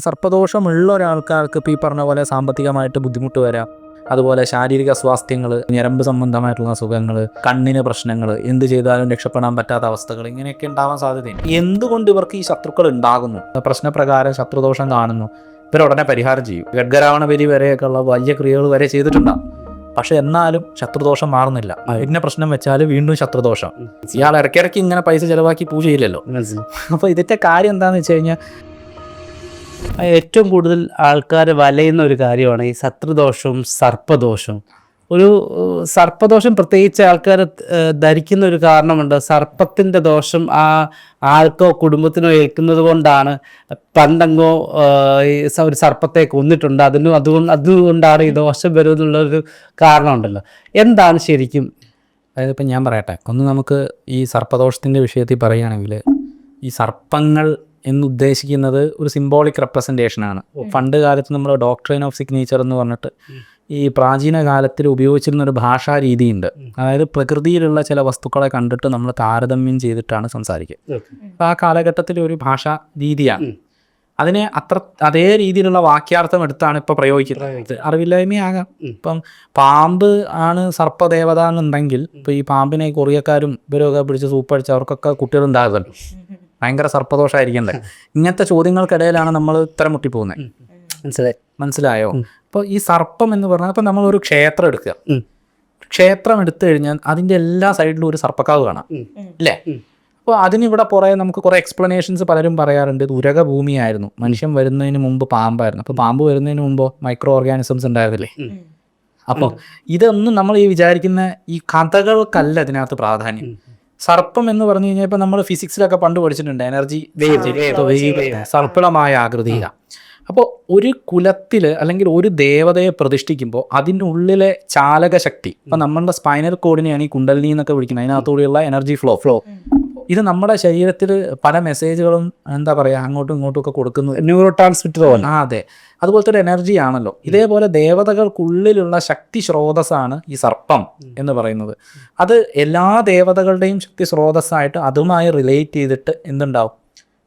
സർപ്പദോഷമുള്ള ഒരാൾക്കാർക്ക് ഇപ്പോൾ ഈ പറഞ്ഞ പോലെ സാമ്പത്തികമായിട്ട് ബുദ്ധിമുട്ട് വരാം. അതുപോലെ ശാരീരിക സ്വാസ്ഥ്യങ്ങൾ ഞരമ്പ് സംബന്ധമായിട്ടുള്ള അസുഖങ്ങൾ കണ്ണിന് പ്രശ്നങ്ങൾ എന്ത് ചെയ്താലും രക്ഷപ്പെടാൻ പറ്റാത്ത അവസ്ഥകൾ ഇങ്ങനെയൊക്കെ ഉണ്ടാവാൻ സാധ്യതയുണ്ട്. എന്തുകൊണ്ട് ഇവർക്ക് ഈ ശത്രുക്കൾ ഉണ്ടാകുന്നു? പ്രശ്നപ്രകാരം ശത്രുദോഷം കാണുന്നു. ഇവർ ഉടനെ പരിഹാരം ചെയ്യും. ഗഡ്ഗരാവണബലി വരെയൊക്കെ ഉള്ള വലിയ ക്രിയകൾ വരെ ചെയ്തിട്ടുണ്ടാകും. പക്ഷെ എന്നാലും ശത്രുദോഷം മാറുന്നില്ല. പിന്നെ പ്രശ്നം വെച്ചാൽ വീണ്ടും ശത്രുദോഷം. ഇയാൾ ഇടയ്ക്കിടയ്ക്ക് ഇങ്ങനെ പൈസ ചെലവാക്കി പൂജയില്ലല്ലോ. അപ്പൊ ഇതിന്റെ കാര്യം എന്താണെന്ന് വെച്ച് കഴിഞ്ഞാൽ ഏറ്റവും കൂടുതൽ ആൾക്കാർ വലയുന്ന ഒരു കാര്യമാണ് ഈ ശത്രുദോഷവും സർപ്പദോഷവും. ഒരു സർപ്പദോഷം പ്രത്യേകിച്ച് ആൾക്കാർ ധരിക്കുന്ന ഒരു കാരണമുണ്ട്. സർപ്പത്തിന്റെ ദോഷം ആ ആൾക്കോ കുടുംബത്തിനോ ഏൽക്കുന്നത് കൊണ്ടാണ് പണ്ടങ്ങോ ഒരു സർപ്പത്തെ കൊന്നിട്ടുണ്ട്. അതിനും അതുകൊണ്ട് അതുകൊണ്ടാണ് ഈ ദോഷം വരുമെന്നുള്ളൊരു കാരണമുണ്ടല്ലോ. എന്താണ് ശരിക്കും? അതായത് ഇപ്പം ഞാൻ പറയട്ടെ. ഒന്ന് നമുക്ക് ഈ സർപ്പദോഷത്തിന്റെ വിഷയത്തിൽ പറയുകയാണെങ്കിൽ ഈ സർപ്പങ്ങൾ എന്നുദ്ദേശിക്കുന്നത് ഒരു സിംബോളിക് റെപ്രസെന്റേഷനാണ് പണ്ട് കാലത്ത് നമ്മൾ ഡോക്ട്രൈൻ ഓഫ് സിഗ്നേച്ചർ എന്ന് പറഞ്ഞിട്ട് ഈ പ്രാചീന കാലത്തിൽ ഉപയോഗിച്ചിരുന്ന ഒരു ഭാഷാ രീതിയുണ്ട്. അതായത് പ്രകൃതിയിലുള്ള ചില വസ്തുക്കളെ കണ്ടിട്ട് നമ്മൾ താരതമ്യം ചെയ്തിട്ടാണ് സംസാരിക്കുക. അപ്പോൾ ആ കാലഘട്ടത്തിലെ ഒരു ഭാഷാ രീതിയാണ്. അതിനെ അത്ര അതേ രീതിയിലുള്ള വാക്യാർത്ഥം എടുത്താണ് ഇപ്പോൾ പ്രയോഗിക്കുന്നത്. അറിവില്ലായ്മയാകാം. ഇപ്പം പാമ്പ് ആണ് സർപ്പദേവത എന്നുണ്ടെങ്കിൽ ഇപ്പോൾ ഈ പാമ്പിനെ കൊറിയക്കാരും ഇവരൊക്കെ പിടിച്ച് സൂപ്പടിച്ച് അവർക്കൊക്കെ കുട്ടികളുണ്ടാകുമല്ലോ. ഭയങ്കര സർപ്പദോഷമായിരിക്കും ഇങ്ങനത്തെ ചോദ്യങ്ങൾക്കിടയിലാണ് നമ്മൾ ഇത്തരം മുട്ടിപ്പോകുന്നത്. മനസ്സിലായി. മനസ്സിലായോ? അപ്പോൾ ഈ സർപ്പം എന്ന് പറഞ്ഞാൽ നമ്മൾ ഒരു ക്ഷേത്രം എടുക്കുക. ക്ഷേത്രം എടുത്തു കഴിഞ്ഞാൽ അതിന്റെ എല്ലാ സൈഡിലും ഒരു സർപ്പക്കാവ് കാണാം. അല്ലേ അപ്പോൾ അതിനിവിടെ പുറകെ നമുക്ക് കുറേ എക്സ്പ്ലനേഷൻസ് പലരും പറയാറുണ്ട്. ഇത് ഉരക ഭൂമിയായിരുന്നു മനുഷ്യൻ വരുന്നതിന് മുമ്പ് പാമ്പായിരുന്നു. അപ്പോൾ പാമ്പ് വരുന്നതിന് മുമ്പ് മൈക്രോ ഓർഗാനിസംസ് ഉണ്ടായിരുന്നില്ലേ അപ്പോൾ ഇതൊന്നും നമ്മൾ ഈ വിചാരിക്കുന്ന ഈ കഥകൾക്കല്ല ഇതിനകത്ത് പ്രാധാന്യം. സർപ്പം എന്ന് പറഞ്ഞു കഴിഞ്ഞാൽ ഇപ്പം നമ്മൾ ഫിസിക്സിലൊക്കെ പണ്ട് പഠിച്ചിട്ടുണ്ട്. എനർജി വേവ് സർപ്പിളമായ ആകൃതിയില. അപ്പോൾ ഒരു കുലത്തിൽ അല്ലെങ്കിൽ ഒരു ദേവതയെ പ്രതിഷ്ഠിക്കുമ്പോൾ അതിന്റെ ഉള്ളിലെ ചാലക ശക്തി ഇപ്പം നമ്മളുടെ സ്പൈനൽ കോഡിനെയാണ് ഈ കുണ്ടലിനി എന്നൊക്കെ വിളിക്കുന്നത്. അതിനകത്തുകൂടിയുള്ള എനർജി ഫ്ലോ ഫ്ലോ ഇത് നമ്മുടെ ശരീരത്തിൽ പല മെസ്സേജുകളും എന്താ പറയുക അങ്ങോട്ടും ഇങ്ങോട്ടും ഒക്കെ കൊടുക്കുന്നത് ന്യൂറോ ട്രാൻസ്മിറ്റർ പോലെ. ആ അതെ. അതുപോലത്തെ ഒരു എനർജി ആണല്ലോ. ഇതേപോലെ ദേവതകൾക്കുള്ളിലുള്ള ശക്തി സ്രോതസ്സാണ് ഈ സർപ്പം എന്ന് പറയുന്നത്. അത് എല്ലാ ദേവതകളുടെയും ശക്തി സ്രോതസ്സായിട്ട് അതുമായി റിലേറ്റ് ചെയ്തിട്ട് എന്തുണ്ടാവും?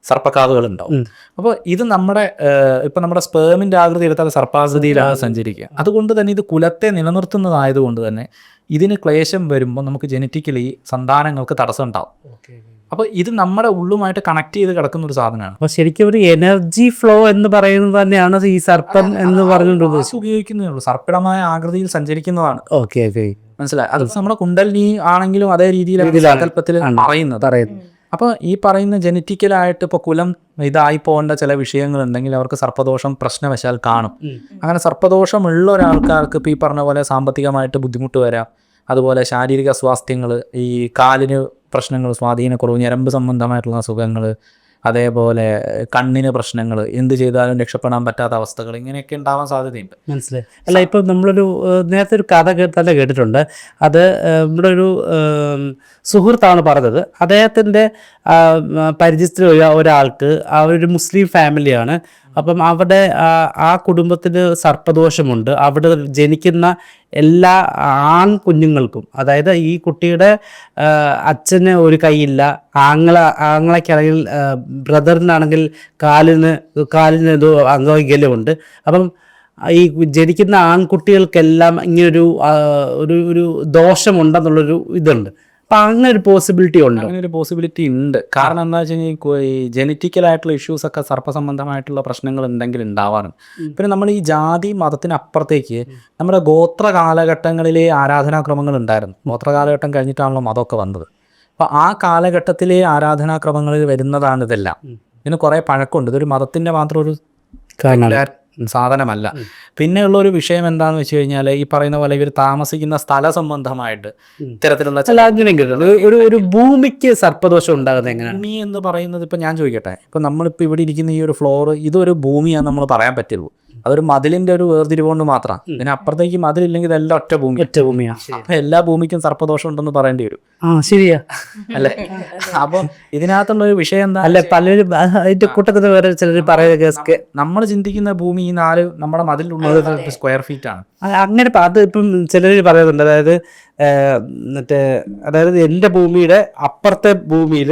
സർപ്പക്കാതുകൾ ഉണ്ടാവും അപ്പോൾ ഇത് നമ്മുടെ ഇപ്പം നമ്മുടെ സ്പേമിന്റെ ആകൃതി എടുത്താൽ സർപ്പാകൃതിയിലാണ് സഞ്ചരിക്കുക. അതുകൊണ്ട് തന്നെ ഇത് കുലത്തെ നിലനിർത്തുന്നതായതുകൊണ്ട് തന്നെ ഇതിന് ക്ലേശം വരുമ്പോൾ നമുക്ക് ജനറ്റിക്കലി സന്താനങ്ങൾക്ക് തടസ്സം ഉണ്ടാവും അപ്പോൾ ഇത് നമ്മുടെ ഉള്ളുമായിട്ട് കണക്ട് ചെയ്ത് കിടക്കുന്ന ഒരു സാധനമാണ്. അപ്പൊ ശരിക്കും ഒരു എനർജി ഫ്ലോ എന്ന് പറയുന്നത് തന്നെയാണ് ഈ സർപ്പം എന്ന് പറഞ്ഞുകൊണ്ട് ഭാഷ ഉപയോഗിക്കുന്നേ ഉള്ളൂ. സർപ്പിടമായ ആകൃതിയിൽ സഞ്ചരിക്കുന്നതാണ്. ഓക്കെ ഓക്കെ മനസ്സിലായി? അത് നമ്മുടെ കുണ്ടലിനി ആണെങ്കിലും അതേ രീതിയിലാണ് രീതിയിലാണ്. സങ്കല്പത്തിൽ പറയുന്നത്. പറയുന്നത്. പറയുന്നു അപ്പോൾ ഈ പറയുന്ന ജനറ്റിക്കലായിട്ട് ഇപ്പോൾ കുലം ഇതായി പോകേണ്ട ചില വിഷയങ്ങൾ ഉണ്ടെങ്കിൽ അവർക്ക് സർപ്പദോഷം പ്രശ്നവശാൽ കാണും. അങ്ങനെ സർപ്പദോഷമുള്ള ഒരാൾക്കാർക്ക് ഇപ്പോൾ ഈ പറഞ്ഞ പോലെ സാമ്പത്തികമായിട്ട് ബുദ്ധിമുട്ട് വരാം. അതുപോലെ ശാരീരിക സ്വാസ്ഥ്യങ്ങൾ ഈ കാലിന് പ്രശ്നങ്ങൾ സ്വാധീനക്കുറവ് ഞരമ്പ് സംബന്ധമായിട്ടുള്ള അസുഖങ്ങൾ അതേപോലെ കണ്ണിന് പ്രശ്നങ്ങൾ എന്ത് ചെയ്താലും രക്ഷപ്പെടാൻ പറ്റാത്ത അവസ്ഥകൾ ഇങ്ങനെയൊക്കെ ഉണ്ടാവാൻ സാധ്യതയുണ്ട്. മനസ്സിലായി. അല്ല ഇപ്പം നമ്മളൊരു നേരത്തെ ഒരു കഥ തന്നെ കേട്ടിട്ടുണ്ട്. അത് നമ്മുടെ ഒരു സുഹൃത്താണ് പറഞ്ഞത്. അദ്ദേഹത്തിന്റെ പരിചയത്തിലുള്ള ഒരാൾക്ക് ആ ഒരു മുസ്ലിം ഫാമിലിയാണ് അപ്പം അവിടെ ആ- കുടുംബത്തിന് സർപ്പദോഷമുണ്ട്. അവിടെ ജനിക്കുന്ന എല്ലാ ആൺ കുഞ്ഞുങ്ങൾക്കും അതായത് ഈ കുട്ടിയുടെ അച്ഛന് ഒരു കൈയില്ല ആങ്ങള ആങ്ങളയ്ക്കാണെങ്കിൽ ബ്രദറിനാണെങ്കിൽ കാലിന് കാലിന് എന്തോ അംഗവൈകല്യമുണ്ട്. അപ്പം ഈ ജനിക്കുന്ന ആൺകുട്ടികൾക്കെല്ലാം ഇങ്ങനൊരു ഒരു ഒരു ദോഷമുണ്ടെന്നുള്ളൊരു ഇതുണ്ട്. അപ്പം അങ്ങനെ ഒരു പോസിബിലിറ്റി ഉണ്ട്? അങ്ങനെ ഒരു പോസിബിലിറ്റി ഉണ്ട്. കാരണം എന്താ വെച്ച് കഴിഞ്ഞാൽ ഈ ജനറ്റിക്കൽ ആയിട്ടുള്ള ഇഷ്യൂസ് ഒക്കെ സർപ്പസംബന്ധമായിട്ടുള്ള പ്രശ്നങ്ങൾ എന്തെങ്കിലും ഉണ്ടാവാറുണ്ട്. പിന്നെ നമ്മൾ ഈ ജാതി മതത്തിനപ്പുറത്തേക്ക് നമ്മുടെ ഗോത്ര കാലഘട്ടങ്ങളിലെ ആരാധനാക്രമങ്ങൾ ഉണ്ടായിരുന്നു. ഗോത്ര കാലഘട്ടം കഴിഞ്ഞിട്ടാണല്ലോ മതമൊക്കെ വന്നത്. അപ്പോൾ ആ കാലഘട്ടത്തിലെ ആരാധനാക്രമങ്ങളിൽ വരുന്നതാണ് ഇതെല്ലാം. ഇതിന് കുറേ പഴക്കമുണ്ട്. ഇതൊരു മതത്തിന്റെ മാത്രം ഒരു സാധനമല്ല. പിന്നെയുള്ള ഒരു വിഷയം എന്താണെന്ന് വെച്ച് കഴിഞ്ഞാൽ ഈ പറയുന്ന പോലെ ഇവർ താമസിക്കുന്ന സ്ഥല സംബന്ധമായിട്ട് ഇത്തരത്തിലുള്ള ഒരു ഒരു ഭൂമിക്ക് സർപ്പദോഷം ഉണ്ടാകുന്നത് എങ്ങനെയാണ്? ഭൂമി എന്ന് പറയുന്നത് ഇപ്പം ഞാൻ ചോദിക്കട്ടെ. ഇപ്പം നമ്മളിപ്പോൾ ഇവിടെ ഇരിക്കുന്ന ഈ ഒരു ഫ്ലോർ ഇതൊരു ഭൂമിയാണ് നമ്മൾ പറയാൻ പറ്റുള്ളൂ. അതൊരു മതിലിന്റെ ഒരു വേർതിരിവ് കൊണ്ട് പിന്നെ ഇതിനപ്പുറത്തേക്ക് മതിലില്ലെങ്കിൽ ഇതെല്ലാം ഒറ്റ ഭൂമി ഒറ്റ ഭൂമിയാണ് അപ്പൊ എല്ലാ ഭൂമിക്കും സർപ്പദോഷം ഉണ്ടെന്ന് പറയേണ്ടി വരും. ആ ശരിയാ. അല്ലേ? അപ്പൊ ഇതിനകത്തുള്ള ഒരു വിഷയം എന്താ അല്ലെ പലരും അതിന്റെ കൂട്ടത്തിൽ വേറെ ചിലർ പറയുക നമ്മൾ ചിന്തിക്കുന്ന ഭൂമി ഈ നാല് നമ്മുടെ മതിലുള്ളത് സ്ക്വയർ ഫീറ്റ് ആണ്. അങ്ങനെ അത് ഇപ്പം ചിലർ പറയുന്നുണ്ട്. അതായത് മറ്റേ അതായത് എന്റെ ഭൂമിയുടെ അപ്പുറത്തെ ഭൂമിയിൽ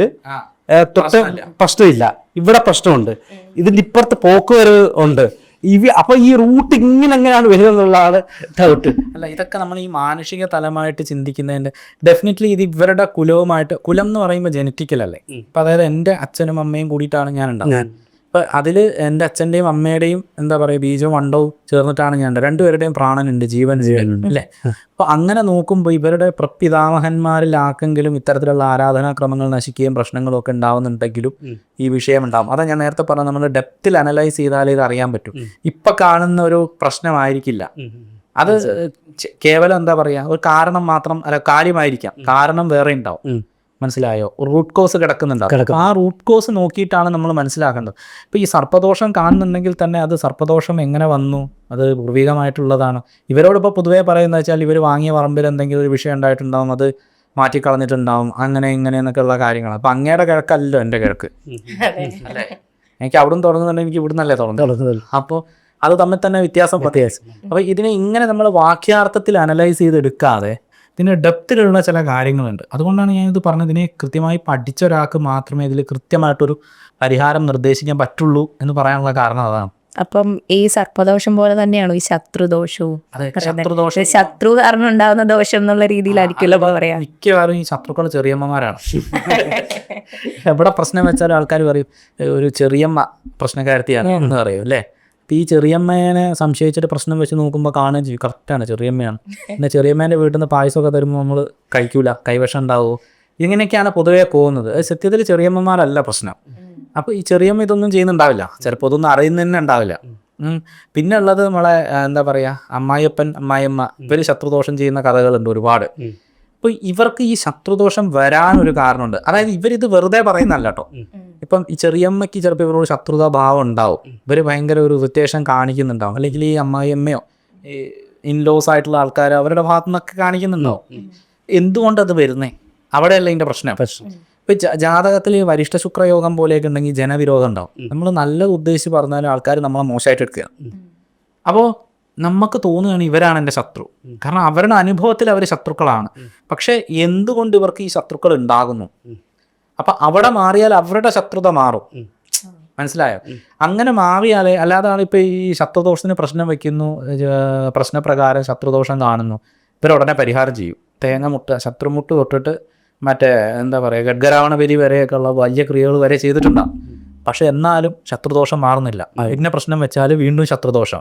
തൊട്ട് പ്രശ്നമില്ല. ഇവിടെ പ്രശ്നമുണ്ട്. ഇതിന്റെ പോക്ക് പോക്കുവരവ് ഉണ്ട്. ഇവ അപ്പൊ ഈ റൂട്ട് ഇങ്ങനെ എങ്ങനെയാണ് വരുന്നത് എന്നുള്ളതാണ് ഡൗട്ട് അല്ല ഇതൊക്കെ നമ്മൾ ഈ മാനുഷിക തലമായിട്ട് ചിന്തിക്കുന്നതിന്റെ ഡെഫിനറ്റ്ലി ഇത് ഇവരുടെ കുലവുമായിട്ട് കുലം എന്ന് പറയുമ്പോൾ ജനറ്റിക്കൽ അല്ലേ? അപ്പൊ അതായത് എന്റെ അച്ഛനും അമ്മയും കൂടിയിട്ടാണ് ഞാൻ ഉണ്ടാവുന്നത്. ഞാൻ അപ്പം അതിൽ എന്റെ അച്ഛന്റെയും അമ്മയുടെയും എന്താ പറയുക ബീജവും വണ്ടവും ചേർന്നിട്ടാണ് ഞാൻ രണ്ടുപേരുടെയും പ്രാണനുണ്ട് ജീവൻ ജീവനുണ്ട് അല്ലേ? അപ്പോൾ അങ്ങനെ നോക്കുമ്പോൾ ഇവരുടെ പ്രപിതാമഹന്മാരിൽ ആർക്കെങ്കിലും ഇത്തരത്തിലുള്ള ആരാധനാക്രമങ്ങൾ നശിക്കുകയും പ്രശ്നങ്ങളും ഒക്കെ ഉണ്ടാവുന്നുണ്ടെങ്കിലും ഈ വിഷയം ഉണ്ടാവും. അതാ ഞാൻ നേരത്തെ പറഞ്ഞ നമ്മൾ ഡെപ്തിൽ അനലൈസ് ചെയ്താലേ ഇത് അറിയാൻ പറ്റും. ഇപ്പം കാണുന്ന ഒരു പ്രശ്നമായിരിക്കില്ല. അത് കേവലം എന്താ പറയാ ഒരു കാരണം മാത്രം അല്ല കാര്യമായിരിക്കാം. കാരണം വേറെ ഉണ്ടാവും. മനസ്സിലായോ? റൂട്ട് കോസ് കിടക്കുന്നുണ്ടാവും കിടക്കും. ആ റൂട്ട് കോസ് നോക്കിയിട്ടാണ് നമ്മൾ മനസ്സിലാക്കേണ്ടത്. ഇപ്പൊ ഈ സർപ്പദോഷം കാണുന്നുണ്ടെങ്കിൽ തന്നെ അത് സർപ്പദോഷം എങ്ങനെ വന്നു? അത് പൂർവികമായിട്ടുള്ളതാണ്. ഇവരോട് ഇപ്പോൾ പൊതുവേ പറയുന്നത് വെച്ചാൽ ഇവർ വാങ്ങിയ പറമ്പിൽ എന്തെങ്കിലും ഒരു വിഷയം ഉണ്ടായിട്ടുണ്ടാവും അത് മാറ്റിക്കളഞ്ഞിട്ടുണ്ടാവും അങ്ങനെ ഇങ്ങനെ എന്നൊക്കെയുള്ള കാര്യങ്ങൾ അപ്പം അങ്ങയുടെ കിഴക്കല്ലോ എന്റെ കിഴക്ക്. അല്ലേ എനിക്ക് അവിടുന്ന് തുടങ്ങുന്നുണ്ടെങ്കിൽ എനിക്ക് ഇവിടുന്നല്ലേ തുടങ്ങുന്നത്. അപ്പോൾ അത് തമ്മിൽ തന്നെ വ്യത്യാസം വ്യത്യാസം. അപ്പോൾ ഇതിനെ ഇങ്ങനെ നമ്മൾ വാക്യാർത്ഥത്തിൽ അനലൈസ് ചെയ്തെടുക്കാതെ ഇതിന് ഡെപ്തിലുള്ള ചില കാര്യങ്ങളുണ്ട്. അതുകൊണ്ടാണ് ഞാൻ ഇത് പറഞ്ഞത് ഇതിനെ കൃത്യമായി പഠിച്ച ഒരാൾക്ക് മാത്രമേ ഇതിൽ കൃത്യമായിട്ടൊരു പരിഹാരം നിർദ്ദേശിക്കാൻ പറ്റുള്ളൂ എന്ന് പറയാനുള്ള കാരണം അതാണ്. അപ്പം ഈ സർപ്പദോഷം പോലെ തന്നെയാണോ ഈ ശത്രുദോഷവും? ശത്രു കാരണം ഉണ്ടാകുന്ന ദോഷം എന്നുള്ള രീതിയിലായിരിക്കുമല്ലോ പറയാ? മിക്കവാറും ഈ ശത്രുക്കൾ ചെറിയമ്മമാരാണ്. എവിടെ പ്രശ്നം വെച്ചാലും ആൾക്കാർ പറയും ഒരു ചെറിയമ്മ പ്രശ്നക്കാരത്തിയാണ് എന്ന് പറയും അല്ലേ? ഈ ചെറിയമ്മേനെ സംശയിച്ചിട്ട് പ്രശ്നം വെച്ച് നോക്കുമ്പോൾ കാണുകയും ചെയ്യും. കറക്റ്റാണ് ചെറിയമ്മയാണ്. പിന്നെ ചെറിയമ്മേന്റെ വീട്ടിൽ നിന്ന് പായസമൊക്കെ തരുമ്പോൾ നമ്മൾ കഴിക്കൂല കൈവശം ഉണ്ടാവുമോ ഇങ്ങനെയൊക്കെയാണ് പൊതുവേ പോകുന്നത്. സത്യത്തിൽ ചെറിയമ്മമാരല്ല പ്രശ്നം. അപ്പോൾ ഈ ചെറിയമ്മ ഇതൊന്നും ചെയ്യുന്നുണ്ടാവില്ല. ചിലപ്പോൾ ഇതൊന്നും അറിയുന്നതന്നെ ഉണ്ടാവില്ല. പിന്നെ ഉള്ളത് നമ്മളെ എന്താ പറയുക അമ്മായിയപ്പൻ അമ്മായിയമ്മ ഇവർ ശത്രുദോഷം ചെയ്യുന്ന കഥകളുണ്ട് ഒരുപാട്. അപ്പോൾ ഇവർക്ക് ഈ ശത്രുദോഷം വരാനൊരു കാരണമുണ്ട്. അതായത് ഇവരിത് വെറുതെ പറയുന്നല്ല കേട്ടോ ഇപ്പം ഈ ചെറിയമ്മയ്ക്ക് ചിലപ്പോൾ ഇവരോട് ശത്രുതാ ഭാവം ഉണ്ടാവും. ഇവർ ഭയങ്കര ഒരു ഇറിറ്റേഷൻ കാണിക്കുന്നുണ്ടാവും. അല്ലെങ്കിൽ ഈ അമ്മായിയമ്മയോ ഈ ഇൻലോസ് ആയിട്ടുള്ള ആൾക്കാർ അവരുടെ ഭാഗത്തു നിന്നൊക്കെ കാണിക്കുന്നുണ്ടാവും എന്തുകൊണ്ടത് വരുന്നേ? അവിടെയല്ല ഇതിന്റെ പ്രശ്നം. ഇപ്പൊ ജാതകത്തിൽ ഈ വരിഷ്ഠ ശുക്രയോഗം പോലെയൊക്കെ ഉണ്ടെങ്കിൽ ജനവിരോധം ഉണ്ടാവും. നമ്മൾ നല്ലത് ഉദ്ദേശിച്ച് പറഞ്ഞാലും ആൾക്കാർ നമ്മളെ മോശമായിട്ട് എടുക്കുക അപ്പോൾ നമുക്ക് തോന്നുകയാണ് ഇവരാണ് എന്റെ ശത്രു. കാരണം അവരുടെ അനുഭവത്തിൽ അവർ ശത്രുക്കളാണ്. പക്ഷേ എന്തുകൊണ്ട് ഇവർക്ക് ഈ ശത്രുക്കൾ ഉണ്ടാകുന്നു? അപ്പൊ അവിടെ മാറിയാൽ അവരുടെ ശത്രുത മാറും. മനസ്സിലായോ? അങ്ങനെ മാറിയാലേ അല്ലാതാണ് ഇപ്പൊ ഈ ശത്രുദോഷത്തിന് പ്രശ്നം വെക്കുന്നു പ്രശ്നപ്രകാരം ശത്രുദോഷം കാണുന്നു. ഇവരുടനെ പരിഹാരം ചെയ്യും. തേങ്ങ മുട്ട ശത്രുമുട്ട് തൊട്ടിട്ട് മറ്റേ എന്താ പറയുക ഗഡ്ഗരാവണ ബലി വരെയൊക്കെ ഉള്ള വലിയ ക്രിയകൾ വരെ ചെയ്തിട്ടുണ്ടാകും പക്ഷെ എന്നാലും ശത്രുദോഷം മാറുന്നില്ല. പിന്നെ പ്രശ്നം വെച്ചാൽ വീണ്ടും ശത്രുദോഷം.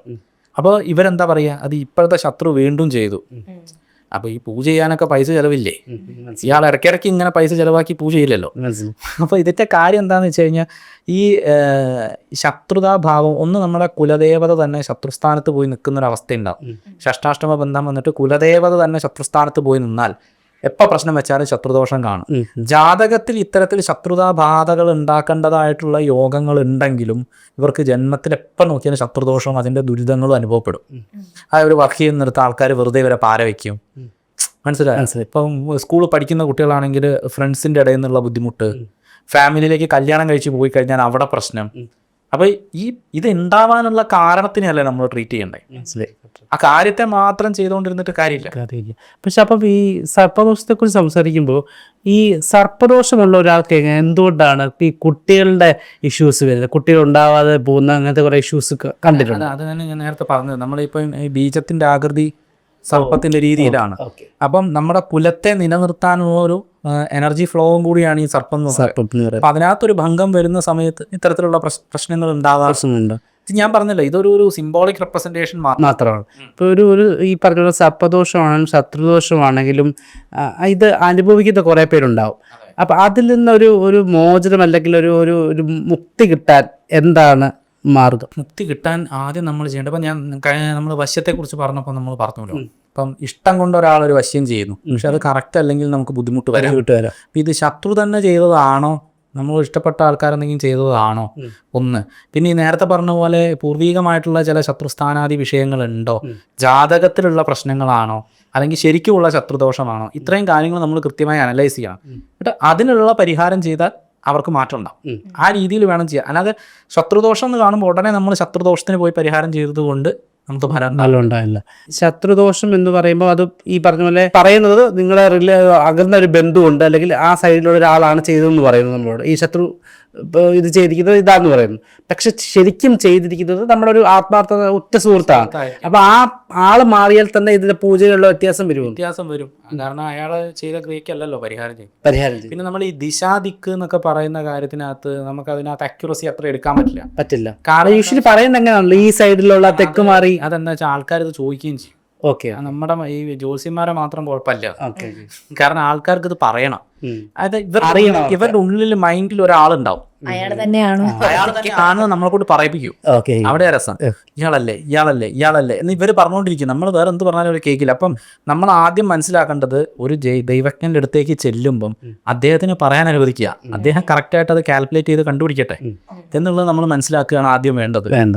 അപ്പോൾ ഇവരെന്താ പറയുക അത് ഇപ്പോഴത്തെ ശത്രു വീണ്ടും ചെയ്തു. അപ്പോൾ ഈ പൂജ ചെയ്യാനൊക്കെ പൈസ ചിലവില്ലേ? ഇയാൾ ഇടയ്ക്കിടയ്ക്ക് ഇങ്ങനെ പൈസ ചിലവാക്കി പൂജ ചെയ്യില്ലല്ലോ. അപ്പോൾ ഇതിന്റെ കാര്യം എന്താണെന്ന് വെച്ച് കഴിഞ്ഞാൽ ഈ ശത്രുതാഭാവം ഒന്ന് നമ്മുടെ കുലദേവത തന്നെ ശത്രുസ്ഥാനത്ത് പോയി നിൽക്കുന്ന ഒരു അവസ്ഥ ഉണ്ടാവും ഷഷ്ടാഷ്ടമ ബന്ധം വന്നിട്ട് കുലദേവത തന്നെ ശത്രുസ്ഥാനത്ത് പോയി നിന്നാൽ എപ്പോൾ പ്രശ്നം വെച്ചാലും ശത്രുദോഷം കാണും. ജാതകത്തിൽ ഇത്തരത്തിൽ ശത്രുതാബാധകൾ ഉണ്ടാക്കേണ്ടതായിട്ടുള്ള യോഗങ്ങൾ ഉണ്ടെങ്കിലും ഇവർക്ക് ജന്മത്തിൽ എപ്പോൾ നോക്കിയാലും ശത്രുദോഷവും അതിന്റെ ദുരിതങ്ങളും അനുഭവപ്പെടും. ആ ഒരു വർക്ക് ചെയ്യുന്നിടത്ത് ആൾക്കാർ വെറുതെ ഇവരെ പാര വയ്ക്കും മനസ്സിലായി? ഇപ്പം സ്കൂളിൽ പഠിക്കുന്ന കുട്ടികളാണെങ്കിൽ ഫ്രണ്ട്സിന്റെ ഇടയിൽ നിന്നുള്ള ബുദ്ധിമുട്ട് ഫാമിലിയിലേക്ക് കല്യാണം കഴിച്ച് പോയി കഴിഞ്ഞാൽ അവിടെ പ്രശ്നം. അപ്പോൾ ഈ ഇത് ഉണ്ടാവാനുള്ള കാരണത്തിനല്ലേ നമ്മൾ ട്രീറ്റ് ചെയ്യണ്ടേ? ആ കാര്യത്തെ മാത്രം ചെയ്തുകൊണ്ടിരുന്നിട്ട് കാര്യമില്ല. കാര്യമില്ല. പക്ഷെ അപ്പം ഈ സർപ്പദോഷത്തെ കുറിച്ച് സംസാരിക്കുമ്പോൾ ഈ സർപ്പദോഷമുള്ള ഒരാൾക്ക് എന്തുകൊണ്ടാണ് ഈ കുട്ടികളുടെ ഇഷ്യൂസ് വരുന്നത്? കുട്ടികൾ ഉണ്ടാവാതെ പോകുന്ന അങ്ങനത്തെ കുറെ ഇഷ്യൂസ് കണ്ടിട്ടുണ്ട്. അത് തന്നെ ഞാൻ നേരത്തെ പറഞ്ഞത്. നമ്മളിപ്പോൾ ഈ ബീജത്തിന്റെ ആകൃതി സർപ്പത്തിന്റെ രീതിയിലാണ്. അപ്പം നമ്മുടെ പുലത്തെ നിലനിർത്താനുള്ള ഒരു എനർജി ഫ്ലോവും കൂടിയാണ് ഈ സർപ്പം എന്ന് പറയുന്നത്. അപ്പൊ അതിനകത്തൊരു ഭംഗം വരുന്ന സമയത്ത് ഇത്തരത്തിലുള്ള പ്രശ്നങ്ങൾ ഉണ്ടാകാറുണ്ട്. ഞാൻ പറഞ്ഞല്ലോ ഇതൊരു ഒരു സിംബോളിക് റെപ്രസെന്റേഷൻ മാത്രമാണ്. ഇപ്പോൾ ഒരു ഒരു ഈ പറഞ്ഞ സർപ്പദോഷമാണെങ്കിലും ശത്രുദോഷമാണെങ്കിലും ഇത് അനുഭവിക്കുന്ന കുറേ പേരുണ്ടാവും. അപ്പം അതിൽ നിന്നൊരു ഒരു മോചനം അല്ലെങ്കിൽ ഒരു ഒരു മുക്തി കിട്ടാൻ എന്താണ് മാർഗം മുക്തി കിട്ടാൻ ആദ്യം നമ്മൾ ചെയ്യേണ്ടത് അപ്പം ഞാൻ നമ്മൾ വശ്യത്തെക്കുറിച്ച് പറഞ്ഞപ്പോൾ നമ്മൾ പറഞ്ഞല്ലോ. ഇപ്പം ഇഷ്ടം കൊണ്ട് ഒരാൾ ഒരു വശ്യം ചെയ്യുന്നു. പക്ഷെ അത് കറക്റ്റ് അല്ലെങ്കിൽ നമുക്ക് ബുദ്ധിമുട്ട് വരാം. ഇത് ശത്രു തന്നെ ചെയ്തതാണോ? നമ്മൾ ഇഷ്ടപ്പെട്ട ആൾക്കാരെന്തെങ്കിലും ചെയ്തതാണോ? ഒന്ന്. പിന്നെ ഈ നേരത്തെ പറഞ്ഞ പോലെ പൂർവീകമായിട്ടുള്ള ചില ശത്രുസ്ഥാനാദി വിഷയങ്ങളുണ്ടോ? ജാതകത്തിലുള്ള പ്രശ്നങ്ങളാണോ? അല്ലെങ്കിൽ ശരിക്കുമുള്ള ശത്രുദോഷമാണോ? ഇത്രയും കാര്യങ്ങൾ നമ്മൾ കൃത്യമായി അനലൈസ് ചെയ്യണം. എന്നിട്ട് അതിനുള്ള പരിഹാരം ചെയ്താൽ അവർക്ക് മാറ്റം ഉണ്ടാവും. ആ രീതിയിൽ വേണം ചെയ്യാൻ. അല്ലാതെ ശത്രുദോഷം എന്ന് കാണുമ്പോൾ ഉടനെ നമ്മൾ ശത്രുദോഷത്തിന് പോയി പരിഹാരം ചെയ്തതുകൊണ്ട് നമുക്ക് ഫലം ഉണ്ടാവില്ല. നല്ല ഉണ്ടായില്ല ശത്രുദോഷം എന്ന് പറയുമ്പോൾ അത് ഈ പറഞ്ഞ പോലെ പറയുന്നത് നിങ്ങളെ അകന്ന ഒരു ബന്ധുവുണ്ട് അല്ലെങ്കിൽ ആ സൈഡിലുള്ള ഒരാളാണ് ചെയ്തതെന്ന് പറയുന്നത് നമ്മളോട്. ഈ ശത്രു ഇപ്പൊ ഇത് ചെയ്തിരിക്കുന്നത് ഇതാന്ന് പറയുന്നു. പക്ഷെ ശരിക്കും ചെയ്തിരിക്കുന്നത് നമ്മുടെ ഒരു ആത്മാർത്ഥത ഉറ്റ സുഹൃത്താണ്. അപ്പൊ ആ ആൾ മാറിയാൽ തന്നെ ഇതിന്റെ പൂജയിലുള്ള വ്യത്യാസം വരും വ്യത്യാസം വരും. കാരണം അയാൾ ചെയ്ത ക്രിയക്കല്ലല്ലോ പരിഹാരം ചെയ്യും. പരിഹാരം ചെയ്യും. പിന്നെ നമ്മൾ ഈ ദിശാദിക്ക് എന്നൊക്കെ പറയുന്ന കാര്യത്തിനകത്ത് നമുക്ക് അതിനകത്ത് അക്യുറസി അത്ര എടുക്കാൻ പറ്റില്ല. പറ്റില്ല. കാരണം യൂഷ്വലി പറയുന്നത് എങ്ങനെയാണല്ലോ? ഈ സൈഡിലുള്ള തെക്ക് മാറി. അതെന്താ വെച്ചാൽ ആൾക്കാർ ഇത് ചോദിക്കുകയും ചെയ്യും. ഓക്കെ. നമ്മുടെ ഈ ജോസിമാരെ മാത്രം കുഴപ്പമില്ല. ഓക്കെ കാരണം ആൾക്കാർക്ക് ഇത് പറയണം. അതായത് ഇവർ ഇവരുടെ ഉള്ളിൽ മൈൻഡിൽ ഒരാളുണ്ടാവും. അയാൾ തന്നെയാണ്. അയാൾ നമ്മളെ കൊണ്ട് പറയിപ്പിക്കും. ഓക്കെ. അവിടെ രസം ഇയാളല്ലേ ഇയാളല്ലേ ഇയാളല്ലേ എന്ന് ഇവർ പറഞ്ഞുകൊണ്ടിരിക്കും നമ്മൾ വേറെ എന്ത് പറഞ്ഞാലും അവർ കേൾക്കില്ല. അപ്പം നമ്മൾ ആദ്യം മനസ്സിലാക്കേണ്ടത് ഒരു ജയ് ദൈവജ്ഞന്റെ അടുത്തേക്ക് ചെല്ലുമ്പം അദ്ദേഹത്തിന് പറയാൻ അനുവദിക്കുക. അദ്ദേഹം കറക്റ്റായിട്ട് അത് കാൽക്കുലേറ്റ് ചെയ്ത് കണ്ടുപിടിക്കട്ടെ. എന്നുള്ളത് നമ്മൾ മനസ്സിലാക്കുകയാണ് ആദ്യം വേണ്ടത്. വേണ്ട